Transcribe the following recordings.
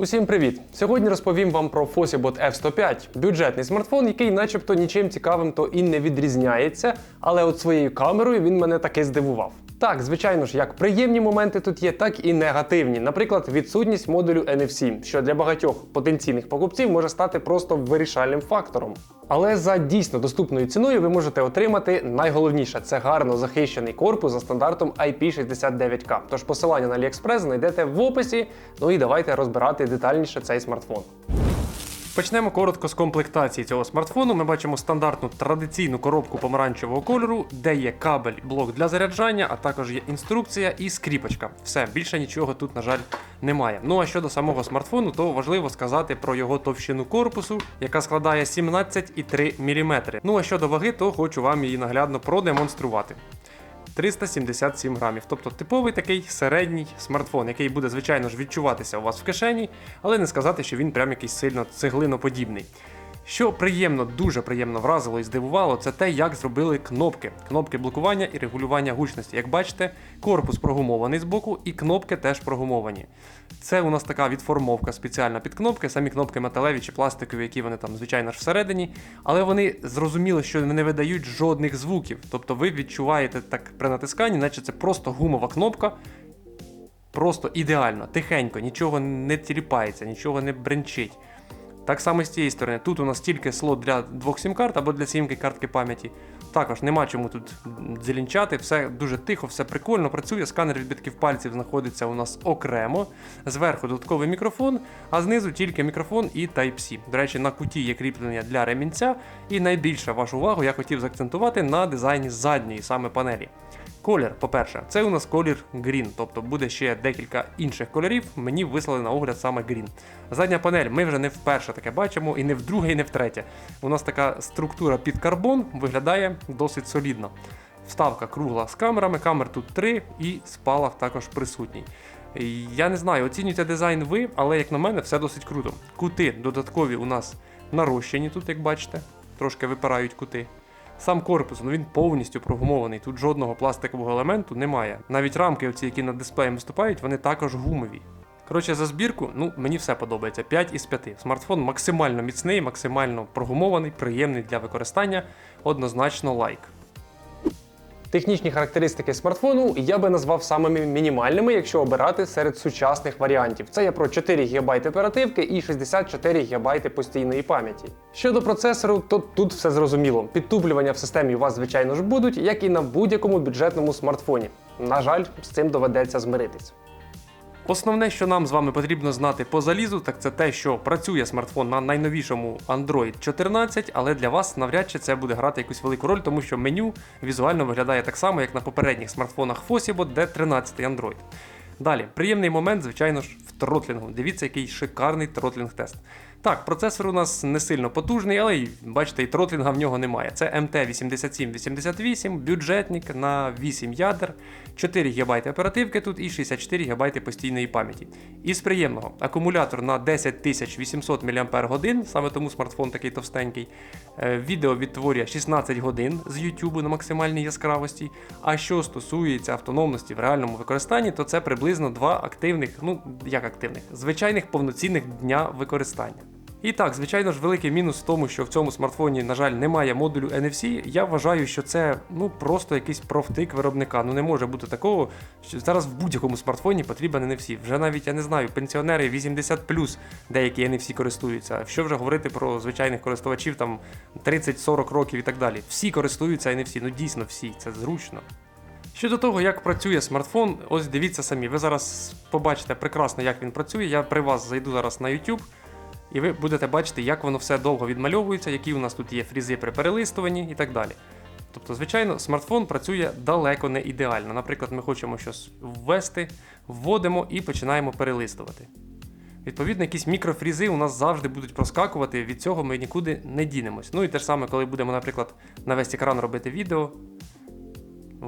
Усім привіт! Сьогодні розповім вам про Fossibot F105, бюджетний смартфон, який начебто нічим цікавим то і не відрізняється, але от своєю камерою він мене таки здивував. Так, звичайно ж, як приємні моменти тут є, так і негативні. Наприклад, відсутність модулю NFC, що для багатьох потенційних покупців може стати просто вирішальним фактором. Але за дійсно доступною ціною ви можете отримати найголовніше це гарно захищений корпус за стандартом IP69K. Тож посилання на AliExpress знайдете в описі. Ну і давайте розбирати детальніше цей смартфон. Почнемо коротко з комплектації цього смартфону. Ми бачимо стандартну традиційну коробку помаранчевого кольору, де є кабель, блок для заряджання, а також є інструкція і скріпочка. Все, більше нічого тут, на жаль, немає. Ну а щодо самого смартфону, то важливо сказати про його товщину корпусу, яка складає 17,3 мм. Ну а щодо ваги, то хочу вам її наглядно продемонструвати. 377 грамів. Тобто типовий такий середній смартфон, який буде, звичайно ж, відчуватися у вас в кишені, але не сказати, що він прям якийсь сильно цеглиноподібний. Що приємно, дуже приємно вразило і здивувало, це те, як зробили кнопки. Кнопки блокування і регулювання гучності. Як бачите, корпус прогумований з боку, і кнопки теж прогумовані. Це у нас така відформовка спеціальна під кнопки, самі кнопки металеві чи пластикові, які вони там, звичайно ж, всередині. Але вони зрозуміли, що не видають жодних звуків. Тобто ви відчуваєте так при натисканні, наче це просто гумова кнопка. Просто ідеально, тихенько, нічого не тіліпається, нічого не бренчить. Так само з цієї сторони. Тут у нас тільки слот для двох сім-карт або для сімки картки пам'яті. Також нема чому тут дзелінчати, все дуже тихо, все прикольно працює. Сканер відбитків пальців знаходиться у нас окремо. Зверху додатковий мікрофон, а знизу тільки мікрофон і Type-C. До речі, на куті є кріплення для ремінця. І найбільше вашу увагу я хотів заакцентувати на дизайні задньої саме панелі. Колір, по-перше, це у нас колір Green, тобто буде ще декілька інших кольорів. Мені вислали на огляд саме Green. Задня панель, ми вже не вперше таке бачимо, і не вдруге, і не втретє. У нас така структура під карбон виглядає досить солідно. Вставка кругла з камерами, камер тут три, і спалах також присутній. Я не знаю, оцінюйте дизайн ви, але як на мене, все досить круто. Кути додаткові у нас нарощені тут, як бачите, трошки випирають кути. Сам корпус, ну він повністю прогумований, тут жодного пластикового елементу немає. Навіть рамки, оці, які над дисплеєм виступають, вони також гумові. Коротше, за збірку, ну мені все подобається. 5 із 5. Смартфон максимально міцний, максимально прогумований, приємний для використання, однозначно лайк. Технічні характеристики смартфону я би назвав самими мінімальними, якщо обирати серед сучасних варіантів. Це я про 4 ГБ оперативки і 64 ГБ постійної пам'яті. Щодо процесору, то тут все зрозуміло. Підтуплювання в системі у вас, звичайно ж, будуть, як і на будь-якому бюджетному смартфоні. На жаль, з цим доведеться змиритись. Основне, що нам з вами потрібно знати по залізу, так це те, що працює смартфон на найновішому Android 14, але для вас навряд чи це буде грати якусь велику роль, тому що меню візуально виглядає так само, як на попередніх смартфонах Fosibot, де 13 Android. Далі, приємний момент, звичайно ж, в тротлінгу. Дивіться, який шикарний тротлінг-тест. Так, процесор у нас не сильно потужний, але бачите, і тротлінга в нього немає. Це MT8788, бюджетник на 8 ядер, 4 ГБ оперативки тут і 64 ГБ постійної пам'яті. Із приємного акумулятор на 10800 мАч, саме тому смартфон такий товстенький. Е, Відео відтворює 16 годин з YouTube на максимальній яскравості. А що стосується автономності в реальному використанні, то це приблизно два активних, ну як активних, звичайних повноцінних дня використання. І так, звичайно ж, великий мінус в тому, що в цьому смартфоні, на жаль, немає модулю NFC. Я вважаю, що це ну просто якийсь профтик виробника. Ну не може бути такого, що зараз в будь-якому смартфоні потрібен NFC. Вже навіть я не знаю, пенсіонери 80 деякі NFC користуються. Що вже говорити про звичайних користувачів там 30-40 років і так далі. Всі користуються NFC, ну дійсно всі, це зручно. Щодо того, як працює смартфон, ось дивіться самі. Ви зараз побачите прекрасно, як він працює. Я при вас зайду зараз на YouTube. І ви будете бачити, як воно все довго відмальовується, які у нас тут є фрізи при перелистуванні і так далі. Тобто, звичайно, смартфон працює далеко не ідеально. Наприклад, ми хочемо щось ввести, вводимо і починаємо перелистувати. Відповідно, якісь мікрофрізи у нас завжди будуть проскакувати, від цього ми нікуди не дінемось. Ну і те ж саме, коли будемо, наприклад, на весь екран робити відео,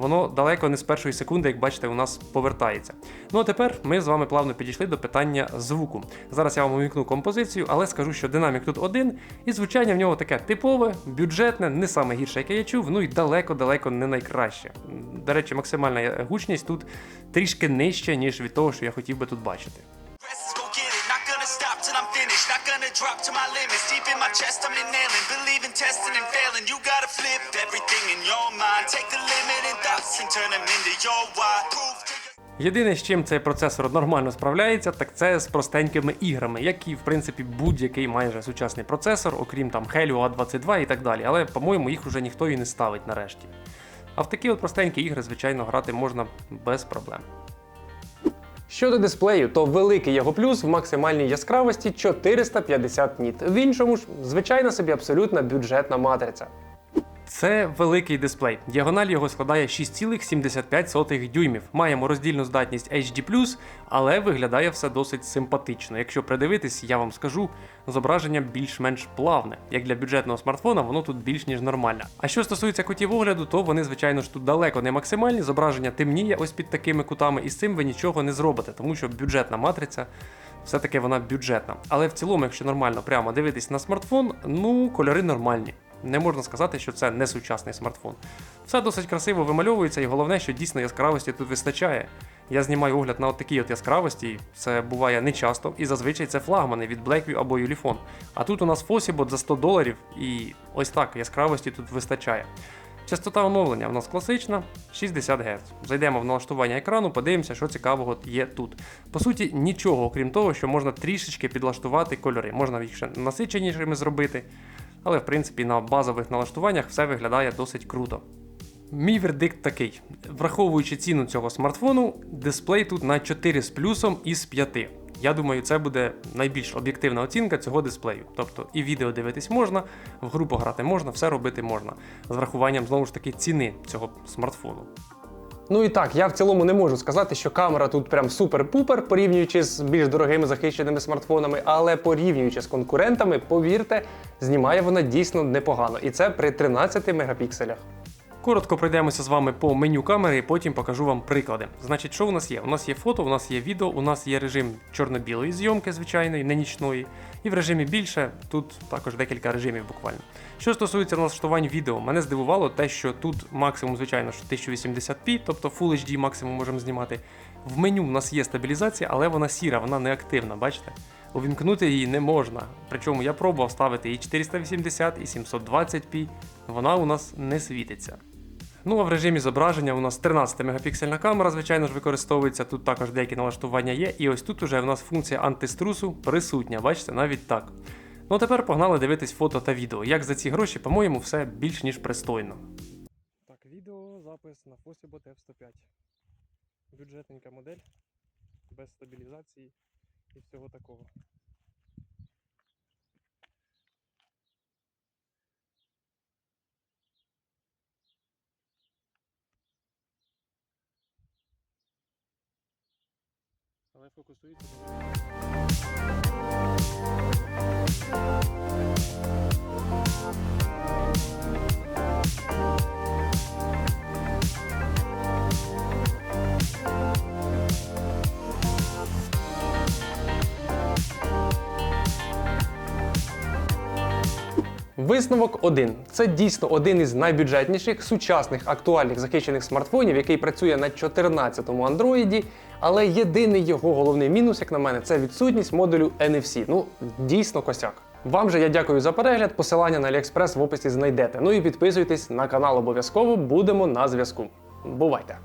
воно далеко не з першої секунди, як бачите, у нас повертається. Ну а тепер ми з вами плавно підійшли до питання звуку. Зараз я вам увімкну композицію, але скажу, що динамік тут один, і звучання в нього таке типове, бюджетне, не саме гірше, яке я чув, ну і далеко-далеко не найкраще. До речі, максимальна гучність тут трішки нижча, ніж від того, що я хотів би тут бачити. Gonna drop to my limits. Deep in my chest, I'm inhaling. Believe in testing and failing. You gotta flip everything in your mind. Take the limiting thoughts and turn them into your why. Prove Єдине, з чим цей процесор нормально справляється, так це з простенькими іграми, як і в принципі будь-який майже сучасний процесор, окрім там Helio A22 і так далі. Але, по-моєму, їх уже ніхто і не ставить нарешті. А в такі от простенькі ігри, звичайно, грати можна без проблем. Щодо дисплею, то великий його плюс в максимальній яскравості 450 ніт. В іншому ж, звичайна собі абсолютно бюджетна матриця. Це великий дисплей. Діагональ його складає 6,75 дюймів. Маємо роздільну здатність HD+, але виглядає все досить симпатично. Якщо придивитись, я вам скажу, зображення більш-менш плавне. Як для бюджетного смартфона, воно тут більш ніж нормальне. А що стосується кутів огляду, то вони, звичайно ж, тут далеко не максимальні. Зображення темніє ось під такими кутами, і з цим ви нічого не зробите, тому що бюджетна матриця. Все-таки вона бюджетна. Але в цілому, якщо нормально прямо дивитись на смартфон, ну кольори нормальні. Не можна сказати, що це не сучасний смартфон. Все досить красиво вимальовується, і головне, що дійсно яскравості тут вистачає. Я знімаю огляд на от такій от яскравості, це буває не часто, і зазвичай це флагмани від Blackview або Ulefone. А тут у нас Fosibot за 100 доларів, і ось так яскравості тут вистачає. Частота оновлення в нас класична 60 Гц. Зайдемо в налаштування екрану, подивимося, що цікавого є тут. По суті, нічого, окрім того, що можна трішечки підлаштувати кольори. Можна їх ще насиченішими зробити, але в принципі на базових налаштуваннях все виглядає досить круто. Мій вердикт такий: враховуючи ціну цього смартфону, дисплей тут на 4 з плюсом із 5. Я думаю, це буде найбільш об'єктивна оцінка цього дисплею. Тобто і відео дивитись можна, в гру пограти можна, все робити можна. З врахуванням знову ж таки ціни цього смартфону. Ну і так, я в цілому не можу сказати, що камера тут прям супер-пупер, порівнюючи з більш дорогими захищеними смартфонами, але порівнюючи з конкурентами, повірте, знімає вона дійсно непогано. І це при 13 мегапікселях. Коротко пройдемося з вами по меню камери і потім покажу вам приклади. Значить, що у нас є? У нас є фото, у нас є відео, у нас є режим чорно-білої зйомки, звичайної, не нічної. І в режимі більше тут також декілька режимів буквально. Що стосується налаштувань відео, мене здивувало те, що тут максимум, звичайно, що 1080p, тобто Full HD максимум можемо знімати. В меню у нас є стабілізація, але вона сіра, вона не активна, бачите? Увімкнути її не можна. Причому я пробував ставити і 480, і 720p, вона у нас не світиться. Ну а в режимі зображення у нас 13 мегапіксельна камера, звичайно ж, використовується. Тут також деякі налаштування є. І ось тут уже в нас функція антиструсу присутня, бачите, навіть так. Ну а тепер погнали дивитись фото та відео. Як за ці гроші, по-моєму, все більш ніж пристойно. Так, відео, запис на Fosibot F105. Бюджетненька модель, без стабілізації і всього такого. Але фокусується. Висновок один. Це дійсно один із найбюджетніших сучасних актуальних захищених смартфонів, який працює на 14-му Android, але єдиний його головний мінус, як на мене, це відсутність модулю NFC. Ну, дійсно косяк. Вам же я дякую за перегляд. Посилання на AliExpress в описі знайдете. Ну і підписуйтесь на канал обов'язково, будемо на зв'язку. Бувайте!